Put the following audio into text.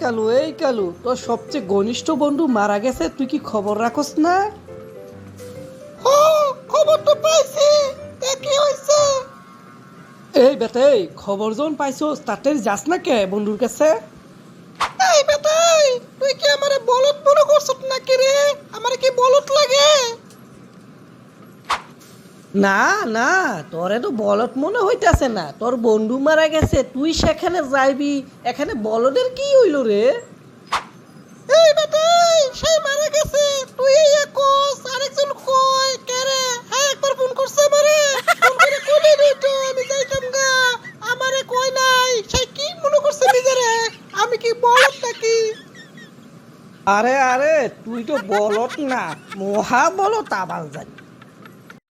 কালু এই কালু তোর সবচেয়ে ঘনিষ্ঠ বন্ধু মারা গেছে তুই কি খবর রাখস না? খবর তো পাইছি কি হয়েছে এই বেটে এই খবর যখন পাইছো তাতে যাস না কে বন্ধুর কাছে এই বেটাই তুই কি আমারে বলত মনে করছত নাকি রে আমারে কি বলত লাগে না না তোরে তো বলদ মনে হইতাছে না। তোর বন্ধু মারা গেছে তুই সেখানে যাইবি এখানে বলদের কি হইল রে? এই বেটাই সে মারা গেছে তুই এই কোস আরেকজন কই কে হ্যাঁ একবার ফোন করছে আমারে। ফোন করে কইলে রে তো আমি যাইতাম গা। আমারে কই নাই সে কি মনে করছে নিজেরে? আমি কি নাকি? আরে আরে তুই তো বলত না মহা বলত আবার জানি।